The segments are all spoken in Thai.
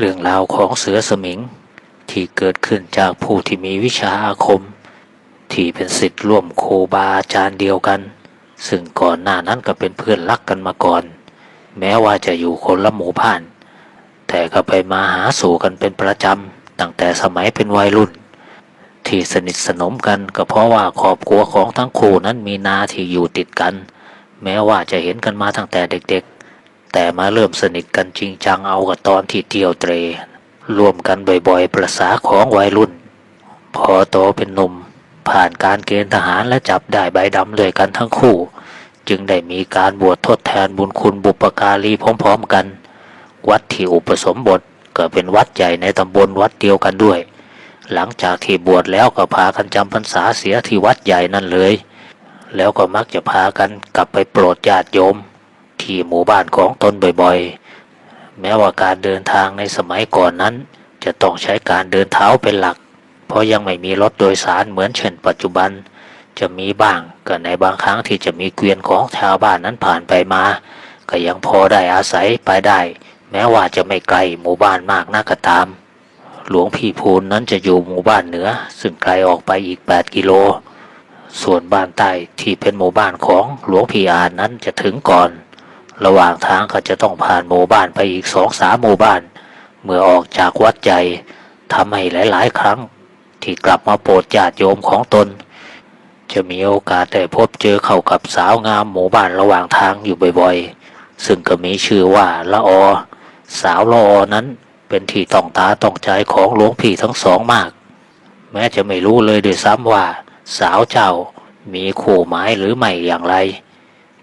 เรื่องราวของเสือสมิงที่เกิดขึ้นจากผู้ที่มีวิชาอาคม ที่เป็นสิทธิ์ร่วมโคบาอาจารย์เดียวกัน ซึ่งก่อนหน้านั้นก็เป็นเพื่อนรักกันมาก่อน แม้ว่าจะอยู่คนละหมู่บ้าน แต่ก็ไปมาหาสู่กันเป็นประจำตั้งแต่สมัยเป็นวัยรุ่น ที่สนิทสนมกันก็เพราะว่าครอบครัวของทั้งคู่นั้นมีนาที่อยู่ติดกัน แม้ว่าจะเห็นกันมาตั้งแต่เด็กๆ แต่มาเริ่มสนิทกันจริงจังเอากับตอนที่เที่ยวเตรร่วมกันบ่อยๆ ประษาของวัยรุ่น พอโตเป็นหนุ่ม ผ่านการเกณฑ์ทหารและจับได้ใบดำเลยกันทั้งคู่ จึงได้มีการบวชทดแทนบุญคุณบุปการีพร้อมๆกัน วัดที่อุปสมบทก็เป็นวัดใหญ่ในตำบลวัดเดียวกันด้วย หลังจากที่บวชแล้วก็พากันจำพรรษาเสียที่วัดใหญ่นั่นเลย แล้วก็มักจะพากันกลับไปโปรดญาติโยม ที่หมู่บ้านของตนบ่อยๆ แม้ว่าการเดินทางในสมัยก่อนนั้น จะต้องใช้การเดินเท้าเป็นหลัก เพราะยังไม่มีรถโดยสารเหมือนเช่นปัจจุบัน จะมีบ้างก็ในบางครั้งที่จะมีเกวียนของชาวบ้านนั้นผ่านไปมา ก็ยังพอได้อาศัยไปได้ แม้ว่าจะไม่ไกลหมู่บ้านมากนักก็ตาม หลวงพี่พูนนั้นจะอยู่หมู่บ้านเหนือ ซึ่งไกลออกไปอีก 8 กิโลส่วนบ้านใต้ที่เป็นหมู่บ้านของหลวงพี่อานนั้นจะถึงก่อน ระหว่างทางก็จะต้องผ่านหมู่บ้านไปอีกสองสามหมู่บ้าน เมื่อออกจากวัดใหญ่ทำให้หลาย ๆ ครั้ง ที่กลับมาโปรดญาติโยมของตน จะมีโอกาสได้พบเจอเข้ากับสาวงามหมู่บ้านระหว่างทางอยู่บ่อยๆ ซึ่งก็มีชื่อว่าละออสาวละออนั้นเป็นที่ต้องตาต้องใจของหลวงพี่ทั้งสองมาก แม้จะไม่รู้เลยด้วยซ้ำว่า สาวเจ้ามีคู่หมายหรือไม่อย่างไร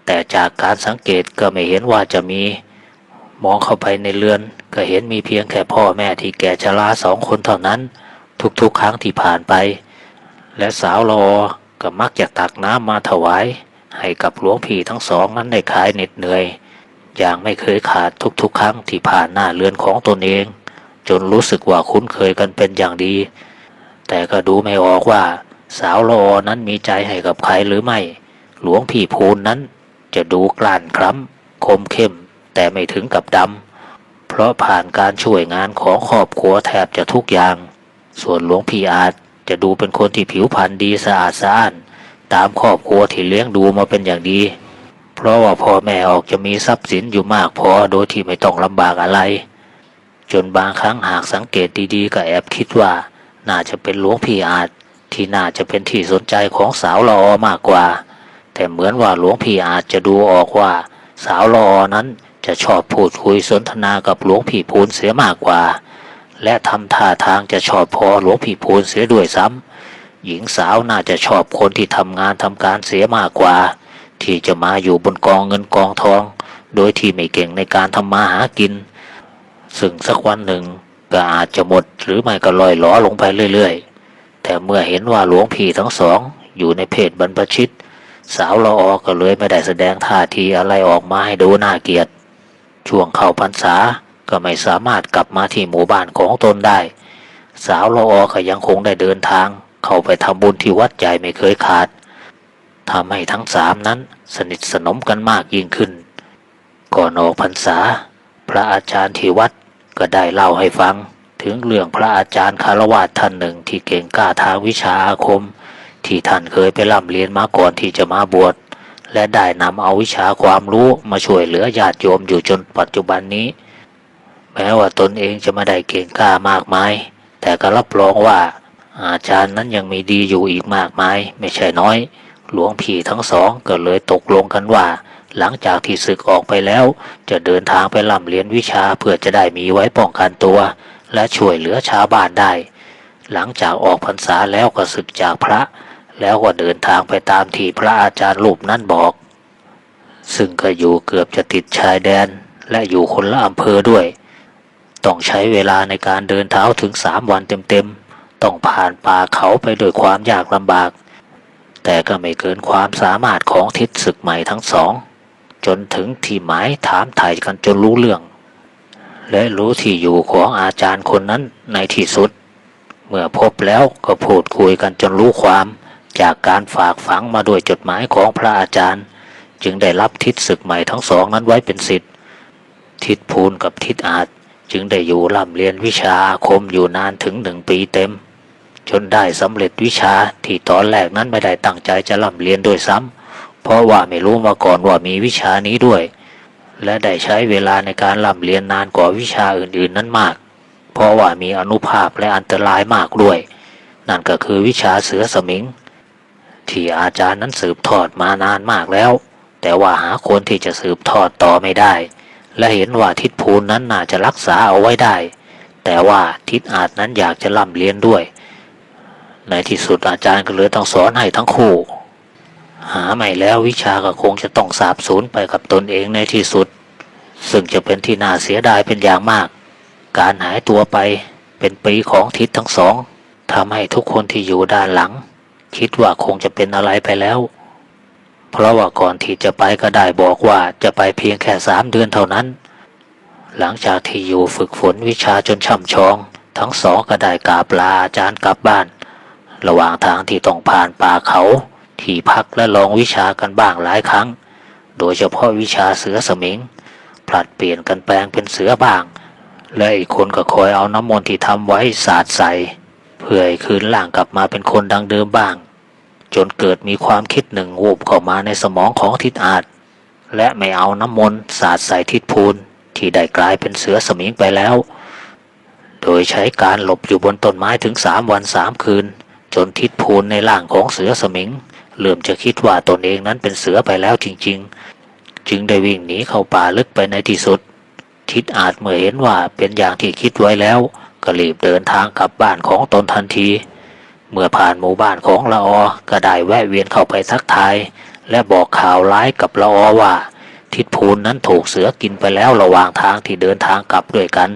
แต่จากการสังเกตก็ไม่เห็นว่าจะมี มองเข้าไปในเรือน ก็เห็นมีเพียงแค่พ่อแม่ที่แก่ชราสองคนเท่านั้น ทุกๆครั้งที่ผ่านไป และสาวละอก็มักจะตักน้ำมาถวาย ให้กับหลวงพี่ทั้งสองนั้นได้ขายเหน็ดเหนื่อย อย่างไม่เคยขาดทุกๆ ครั้งที่ผ่านหน้าเรือนของตนเอง จนรู้สึกว่าคุ้นเคยกันเป็นอย่างดี แต่ก็ดูไม่ออกว่า สาวละออนั้นมีใจให้กับใครหรือไม่ หลวงพี่พูนนั้น จะดูกลั่นคล้ำคมเข้มแต่ไม่ถึงกับดำ เพราะผ่านการช่วยงานของครอบครัวแทบจะทุกอย่าง ส่วนหลวงพี่อาจจะดูเป็นคนที่ผิวพรรณดีสะอาดสะอ้าน ตามครอบครัวที่เลี้ยงดูมาเป็นอย่างดี เพราะว่าพ่อแม่ออกจะมีทรัพย์สินอยู่มากพอโดยที่ไม่ต้องลำบากอะไร จนบางครั้งหากสังเกตดีๆ ก็แอบคิดว่า น่าจะเป็นหลวงพี่อาจที่น่าจะเป็นที่สนใจของสาวละออมากกว่า แต่เหมือนว่าหลวงพี่อาจจะดูออกว่า สาวลออนั้นจะชอบพูดคุยสนทนากับหลวงพี่พูนเสียมากกว่า และทำท่าทางจะชอบพอหลวงพี่พูนเสียด้วยซ้ำหญิงสาวน่าจะชอบคนที่ทำงานทำการเสียมากกว่า ที่จะมาอยู่บนกองเงินกองทอง โดยที่ไม่เก่งในการทำมาหากิน ซึ่งสักวันหนึ่งก็อาจจะหมดหรือไม่ก็ลอยหลอลงไปเรื่อย ๆ แต่เมื่อเห็นว่าหลวงพี่ทั้งสองอยู่ในเพศบรรพชิต สาวละออก็เลยไม่ได้แสดงท่าทีอะไรออกมาให้ดูน่าเกลียด ช่วงเข้าพรรษาก็ไม่สามารถกลับมาที่หมู่บ้านของตนได้ สาวละออก็ยังคงได้เดินทาง เข้าไปทำบุญที่วัดใหญ่ไม่เคยขาดทำให้ทั้งสามนั้นสนิทสนมกันมากยิ่งขึ้น ก่อนออกพรรษา พระอาจารย์ที่วัดก็ได้เล่าให้ฟัง ถึงเรื่องพระอาจารย์คารวะท่านหนึ่งที่เก่งกล้าทางวิชาอาคม ที่ท่านเคยไปร่ำเรียนมาก่อนที่จะมาบวชและได้นำเอาวิชาความรู้มาช่วยเหลือญาติโยมอยู่จนปัจจุบันนี้ แม้ว่าตนเองจะไม่ได้เก่งกล้ามากมาย แต่ก็รับรองว่า อาจารย์นั้นยังมีดีอยู่อีกมากมาย ไม่ใช่น้อย หลวงพี่ทั้งสองก็เลยตกลงกันว่า หลังจากที่ศึกออกไปแล้ว จะเดินทางไปร่ำเรียนวิชาเพื่อจะได้มีไว้ป้องกันตัว และช่วยเหลือชาวบ้านได้ หลังจากออกพรรษาแล้วก็ศึกจากพระ แล้วก็เดินทางไปตามที่พระอาจารย์รูปนั้นบอก ซึ่งก็อยู่เกือบจะติดชายแดนและอยู่คนละอำเภอด้วย ต้องใช้เวลาในการเดินเท้าถึงสามวันเต็มๆ ต้องผ่านป่าเขาไปด้วยความยากลำบาก แต่ก็ไม่เกินความสามารถของทิศศึกใหม่ทั้งสอง จนถึงที่หมายถามถ่ายกันจนรู้เรื่อง และรู้ที่อยู่ของอาจารย์คนนั้นในที่สุด เมื่อพบแล้วก็พูดคุยกันจนรู้ความ จากการฝากฝังมาด้วยจดหมายของพระอาจารย์ จึงได้รับทิศศึกใหม่ทั้งสองนั้นไว้เป็นสิทธิ์ทิศภูนกับทิศอาจจึงได้อยู่ร่ำเรียนวิชาอาคมอยู่นานถึงหนึ่งปีเต็ม จนได้สำเร็จวิชาที่ตอนแรกนั้นไม่ได้ตั้งใจจะร่ำเรียนด้วยซ้ำเพราะว่าไม่รู้มาก่อนว่ามีวิชานี้ด้วย และได้ใช้เวลาในการร่ำเรียนนานกว่าวิชาอื่นๆนั้นมาก เพราะว่ามีอนุภาพและอันตรายมากด้วย นั่นก็คือวิชาเสือสมิง ที่อาจารย์นั้นสืบทอดมานานมากแล้ว แต่ว่าหาคนที่จะสืบทอดต่อไม่ได้ และเห็นว่าทิดภูลนั้นน่าจะรักษาเอาไว้ได้ แต่ว่าทิดอาจนั้นอยากจะร่ำเรียนด้วย ในที่สุดอาจารย์ก็เลยต้องสอนให้ทั้งคู่ หาไม่แล้ววิชาก็คงจะต้องสาบสูญไปกับตนเองในที่สุด ซึ่งจะเป็นที่น่าเสียดายเป็นอย่างมาก การหายตัวไปเป็นปีของทิศทั้งสองทำให้ทุกคนที่อยู่ด้านหลัง คิดว่าคงจะเป็นอะไรไปแล้ว เพราะว่าก่อนที่จะไปก็ได้บอกว่าจะไปเพียงแค่สามเดือนเท่านั้น หลังจากที่อยู่ฝึกฝนวิชาจนช่ำชอง ทั้งสองก็ได้กาบลาอาจารย์กลับบ้าน ระหว่างทางที่ต้องผ่านป่าเขา ที่พักและลองวิชากันบ้างหลายครั้ง โดยเฉพาะวิชาเสือสมิงผลัดเปลี่ยนกันแปลงเป็นเสือบ้าง และอีกคนก็คอยเอาน้ำมนต์ที่ทำไว้สาดใส่ เพื่อให้คืนร่างกลับมาเป็นคนดังเดิมบ้าง จนเกิดมีความคิดหนึ่งวูบเข้ามาในสมองของทิดอาจ และไม่เอาน้ำมนต์สาดใส่ทิดพูนที่ได้กลายเป็นเสือสมิงไปแล้ว โดยใช้การหลบอยู่บนต้นไม้ถึงสามวันสามคืน จนทิดพูนในร่างของเสือสมิงเริ่มจะคิดว่าตนเองนั้นเป็นเสือไปแล้วจริง ๆ จึงได้วิ่งหนีเข้าป่าลึกไปในที่สุด ทิดอาจเมื่อเห็นว่าเป็นอย่างที่คิดไว้แล้ว ก็รีบเดินทางกลับบ้านของตนทันที เมื่อผ่านหมู่บ้านของละออก็ได้แวะเวียนเข้าไปทักทาย และบอกข่าวร้ายกับละออว่า ทิดพูนนั้นถูกเสือกินไปแล้วระหว่างทางที่เดินทางกลับด้วยกัน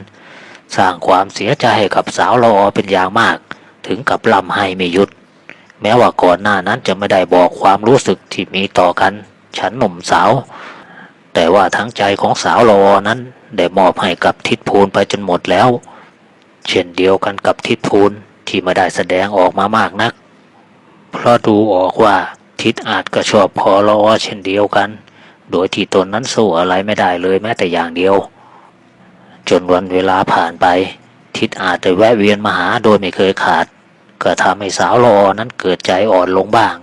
สร้างความเสียใจให้กับสาวละออเป็นอย่างมาก ถึงกับลำให้ไม่หยุด แม้ว่าก่อนหน้านั้นจะไม่ได้บอกความรู้สึกที่มีต่อกัน ฉันหนุ่มสาว แต่ว่าทั้งใจของสาวละออนั้นได้มอบให้กับทิดพูนไปจนหมดแล้ว เช่นเดียวกันกับทิดพูนที่ไม่ได้แสดงออกมามากนัก เพราะดูออกว่าทิดอาจก็ชอบพอละออเช่นเดียวกัน โดยที่ตนนั้นสู้อะไรไม่ได้เลยแม้แต่อย่างเดียว จนวันเวลาผ่านไป ทิดอาจจะแวะเวียนมาหาโดยไม่เคยขาด ก็ทำให้สาวละออนั้นเกิดใจอ่อนลงบ้าง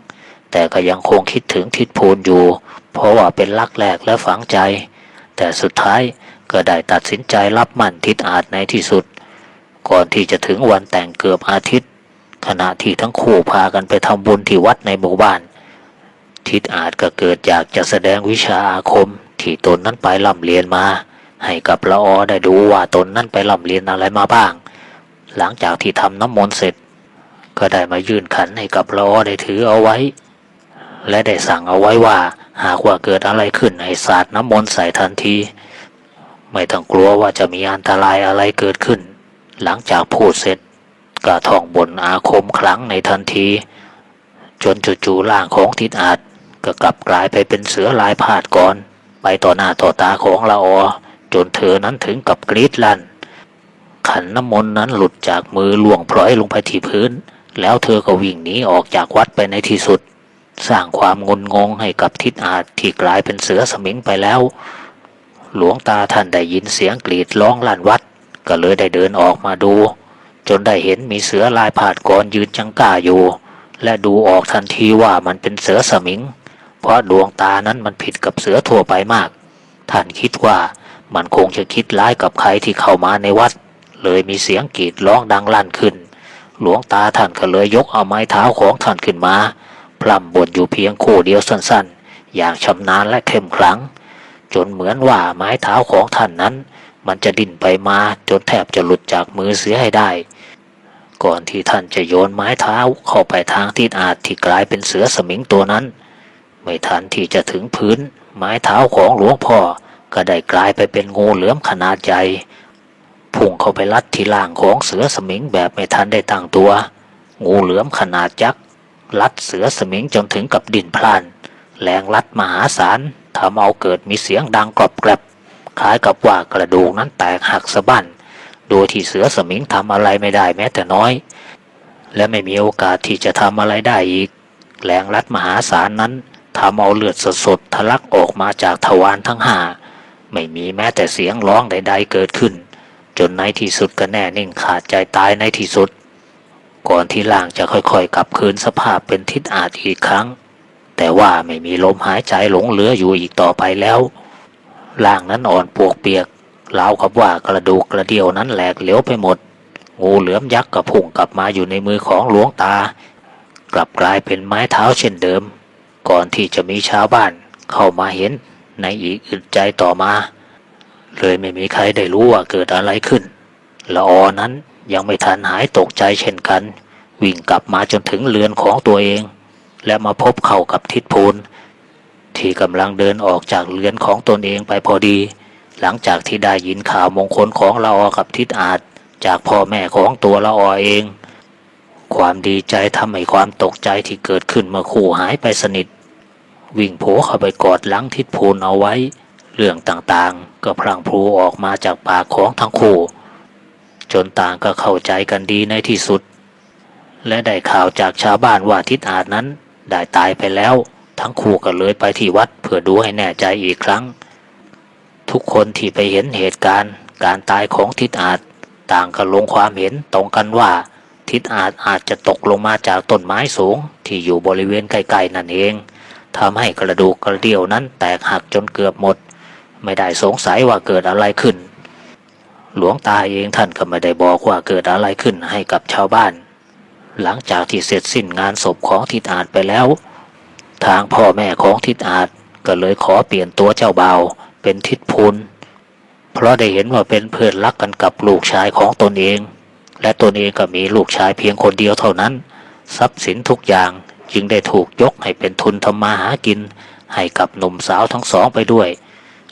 แต่ก็ยังคงคิดถึงทิดพูนอยู่ เพราะว่าเป็นรักแรกและฝังใจ แต่สุดท้ายก็ได้ตัดสินใจรับมั่นทิดอาจในที่สุด ก่อนที่จะถึงวันแต่งเกือบอาทิตย์ ขณะที่ทั้งคู่พากันไปทำบุญที่วัดในหมู่บ้าน ทิดอาจก็เกิดอยากจะแสดงวิชาอาคมที่ตนนั้นไปร่ำเรียนมา ให้กับละออได้ดูว่าตนนั้นไปร่ำเรียนอะไรมาบ้าง หลังจากที่ทำน้ำมนต์เสร็จ ก็ได้มายื่นขันให้กับละออได้ถือเอาไว้ และได้สั่งเอาไว้ว่าหากว่าเกิดอะไรขึ้นให้สาดน้ำมนต์ใส่ทันที ไม่ต้องกลัวว่าจะมีอันตรายอะไรเกิดขึ้น หลังจากพูดเสร็จก็ท่องบนอาคมครั้งในทันที จนจู่ๆร่างของทิดอาจก็กลับกลายไปเป็นเสือลายพาดก่อน ไปต่อหน้าต่อตาของละออจนเธอนั้นถึงกับกรีดลั่น ขันน้ำมนต์นั้นหลุดจากมือล่วงพลอยลงไปที่พื้น แล้วเธอก็วิ่งหนีออกจากวัดไปในที่สุด สร้างความงุนงงให้กับทิดอาจที่กลายเป็นเสือสมิงไปแล้ว หลวงตาท่านได้ยินเสียงกรีดร้องลั่นวัด ก็เลยได้เดินออกมาดู จนได้เห็นมีเสือลายผาดกรยืนจังก้าอยู่ และดูออกทันทีว่ามันเป็นเสือสมิง เพราะดวงตานั้นมันผิดกับเสือทั่วไปมาก ท่านคิดว่ามันคงจะคิดร้ายกับใครที่เข้ามาในวัด เลยมีเสียงกรีดร้องดังลั่นขึ้น หลวงตาท่านก็เลยยกเอาไม้เท้าของท่านขึ้นมา พล่ำบทอยู่เพียงคู่เดียวสั้นๆ อย่างชำนาญและเข้มขลัง จนเหมือนว่าไม้เท้าของท่านนั้น มันจะดิ้นไปมาจนแทบจะหลุดจากมือเสียให้ได้ ก่อนที่ท่านจะโยนไม้เท้าเข้าไปทางทิศอาจที่กลายเป็นเสือสมิงตัวนั้น ไม่ทันที่จะถึงพื้น ไม้เท้าของหลวงพ่อก็ได้กลายไปเป็นงูเหลือมขนาดใหญ่พุ่งเข้าไปลัดที่ล่างของเสือสมิงแบบไม่ทันได้ตั้งตัว งูเหลือมขนาดยักษ์ลัดเสือสมิงจนถึงกับดินพลานแรงลัดมหาศาลทำเอาเกิดมีเสียงดังกรอบแกรบ คล้ายกับว่ากระดูกนั้นแตกหักสะบั้น โดยที่เสือสมิงทำอะไรไม่ได้แม้แต่น้อย และไม่มีโอกาสที่จะทำอะไรได้อีก แรงลัดมหาศาลนั้นทำเอาเลือดสดๆทะลักออกมาจากทวารทั้งห้าไม่มีแม้แต่เสียงร้องใดๆเกิดขึ้น จนในที่สุดก็แน่นิ่งขาดใจตายในที่สุด ก่อนที่ล่างจะค่อยๆกลับคืนสภาพเป็นทิศอาจอีกครั้ง แต่ว่าไม่มีลมหายใจหลงเหลืออยู่อีกต่อไปแล้ว ล่างนั้นอ่อนปวกเปียกราวกับว่ากระดูกกระเดี่ยวนั้นแหลกเหลวไปหมด งูเหลือมยักษ์ก็พุ่งกลับมาอยู่ในมือของหลวงตา กลับกลายเป็นไม้เท้าเช่นเดิม ก่อนที่จะมีชาวบ้านเข้ามาเห็นในอีกอึดใจต่อมา เลยไม่มีใครได้รู้ว่าเกิดอะไรขึ้นละออนั้นยังไม่ทันหายตกใจเช่นกัน วิ่งกลับมาจนถึงเรือนของตัวเอง และมาพบเข้ากับทิดพูน ที่กำลังเดินออกจากเรือนของตนเองไปพอดี หลังจากที่ได้ยินข่าวมงคลของละออกับทิดอาจ จากพ่อแม่ของตัวละออเอง ความดีใจทำให้ความตกใจที่เกิดขึ้นเมื่อคู่หายไปสนิท วิ่งโผเข้าไปกอดลังทิดพูนเอาไว้ เรื่องต่างๆ ก็พลังพลูออกมาจากปากของทั้งคู่ จนต่างก็เข้าใจกันดีในที่สุด และได้ข่าวจากชาวบ้านว่าทิดอาจนั้นได้ตายไปแล้ว ทั้งคู่ก็เลยไปที่วัดเพื่อดูให้แน่ใจอีกครั้ง ทุกคนที่ไปเห็นเหตุการณ์ การตายของทิดอาจต่างก็ลงความเห็นตรงกันว่า ทิดอาจอาจจะตกลงมาจากต้นไม้สูง ที่อยู่บริเวณใกล้ๆนั่นเองทำให้กระดูกกระเดี่ยวนั้นแตกหักจนเกือบหมด ไม่ได้สงสัยว่าเกิดอะไรขึ้น หลวงตาเองท่านก็ไม่ได้บอกว่าเกิดอะไรขึ้นให้กับชาวบ้าน หลังจากที่เสร็จสิ้นงานศพของทิดอาจไปแล้ว ทางพ่อแม่ของทิดอาจก็เลยขอเปลี่ยนตัวเจ้าเบาเป็นทิดพูนเพราะได้เห็นว่าเป็นเพื่อนรักกันกับลูกชายของตนเอง และตนเองก็มีลูกชายเพียงคนเดียวเท่านั้น ทรัพย์สินทุกอย่างจึงได้ถูกยกให้เป็นทุนทำมาหากิน ให้กับหนุ่มสาวทั้งสองไปด้วย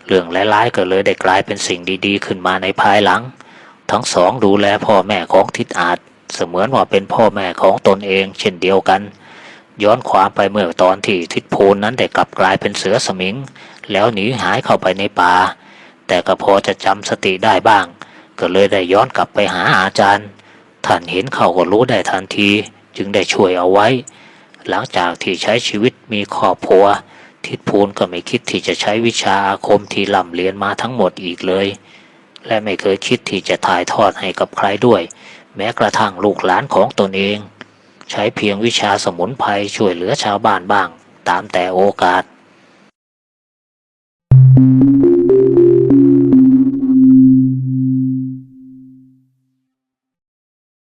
เรื่องร้ายๆก็เลยได้กลายเป็นสิ่งดีๆ ขึ้นมาในภายหลัง ทั้งสองดูแลพ่อแม่ของทิดอาจ เสมือนว่าเป็นพ่อแม่ของตนเอง เช่นเดียวกัน ย้อนความไปเมื่อตอนที่ทิดพูนนั้นได้กลับกลายเป็นเสือสมิง แล้วหนีหายเข้าไปในป่า แต่ก็พอจะจำสติได้บ้าง ก็เลยได้ย้อนกลับไปหาอาจารย์ ท่านเห็นเขาก็รู้ได้ทันที จึงได้ช่วยเอาไว้ หลังจากที่ใช้ชีวิตมีครอบครัว ทิดพูนก็ไม่คิดที่จะใช้วิชาอาคมที่ล่ำเรียนมาทั้งหมดอีกเลย และไม่เคยคิดที่จะถ่ายทอดให้กับใครด้วย แม้กระทั่งลูกหลานของตนเอง ใช้เพียงวิชาสมุนไพรช่วยเหลือชาวบ้านบ้าง ตามแต่โอกาส